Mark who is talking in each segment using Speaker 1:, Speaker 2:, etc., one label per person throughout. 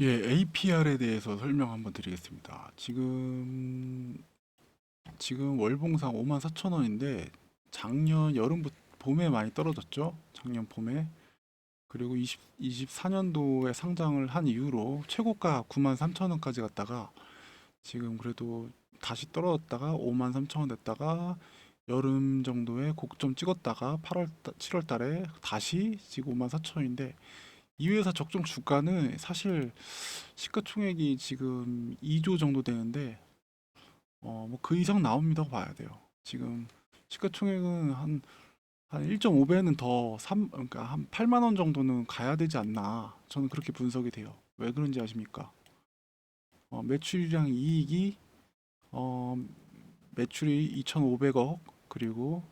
Speaker 1: 예, APR에 대해서 설명 한번 드리겠습니다. 지금 지금 월봉상 54,000원인데 작년 여름부터 봄에 많이 떨어졌죠. 작년 봄에. 그리고 20, 24년도에 상장을 한 이후로 최고가 93,000원까지 갔다가 지금 그래도 다시 떨어졌다가 53,000원 됐다가 여름 정도에 고점 찍었다가 8월 7월 달에 다시 지금 54,000원인데 이 회사 적정 주가는 사실 시가총액이 지금 2조 정도 되는데 어 뭐 그 이상 나옵니다 봐야 돼요. 지금 시가총액은 한 한 1.5배는 더 3, 그러니까 한 8만 원 정도는 가야 되지 않나 저는 그렇게 분석이 돼요. 왜 그런지 아십니까? 어, 매출이랑 이익이 어, 매출이 2,500억 그리고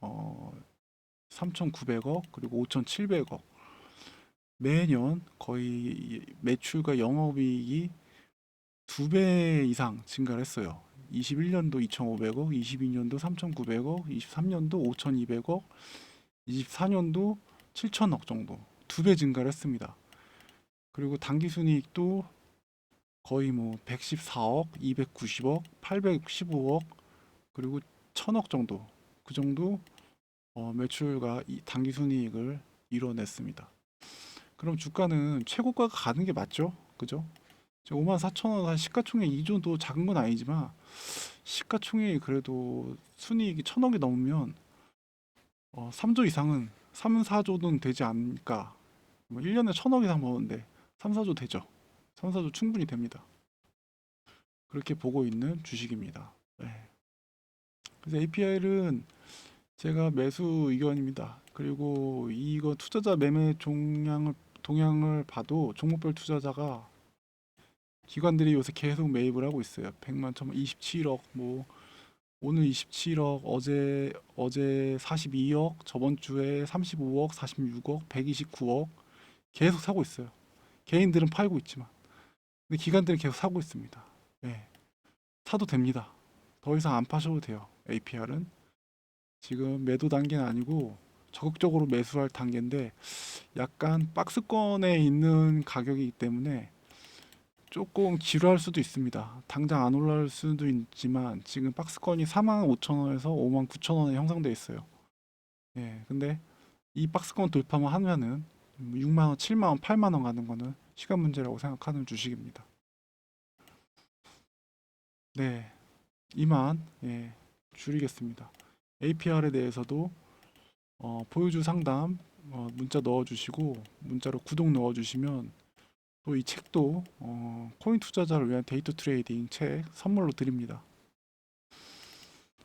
Speaker 1: 어, 3,900억 그리고 5,700억 매년 거의 매출과 영업이익이 두 배 이상 증가를 했어요. 21년도 2,500억, 22년도 3,900억, 23년도 5,200억, 24년도 7,000억 정도 두 배 증가를 했습니다. 그리고 당기순이익도 거의 뭐 114억, 290억, 815억 그리고 1,000억 정도 그 정도 어, 매출과 이 당기순이익을 이뤄냈습니다. 그럼 주가는 최고가가 가는 게 맞죠? 그죠? 5만 4천 원, 한 시가총액 2조도 작은 건 아니지만 시가총액이 그래도 순이익이 천억이 넘으면 어, 3조 이상은 3, 4조는 되지 않을까. 뭐 1년에 천억 이상 버는데 3, 4조 되죠. 3, 4조 충분히 됩니다. 그렇게 보고 있는 주식입니다. 네. 그래서 APR은 제가 매수 의견입니다. 그리고 이거 투자자 매매 종량을 동향을 봐도 종목별 투자자가 기관들이 요새 계속 매입을 하고 있어요. 100만, 1000만, 27억, 뭐 오늘 27억, 어제 어제 42억, 저번 주에 35억, 46억, 129억 계속 사고 있어요. 개인들은 팔고 있지만, 근데 기관들은 계속 사고 있습니다. 네. 사도 됩니다. 더 이상 안 파셔도 돼요. APR은 지금 매도 단계는 아니고 적극적으로 매수할 단계인데 약간 박스권에 있는 가격이기 때문에 조금 지루할 수도 있습니다. 당장 안 올라올 수도 있지만 지금 박스권이 4만 5천 원에서 5만 9천 원에 형성돼 있어요. 예, 근데 이 박스권 돌파만 하면은 6만 원, 7만 원, 8만 원 가는 거는 시간 문제라고 생각하는 주식입니다. 네, 이만 예, 줄이겠습니다. APR에 대해서도 어, 보여주 상담 어, 문자 넣어주시고 문자로 구독 넣어주시면 또 이 책도 어, 코인 투자자를 위한 데이터 트레이딩 책 선물로 드립니다.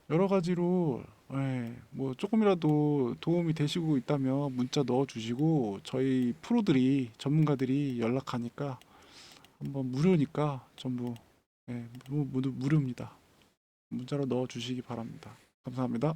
Speaker 1: 여러 가지로 예, 뭐 조금이라도 도움이 되시고 있다면 문자 넣어주시고 저희 프로들이 전문가들이 연락하니까 한번 무료니까 전부 예, 모두 무료입니다. 문자로 넣어주시기 바랍니다. 감사합니다.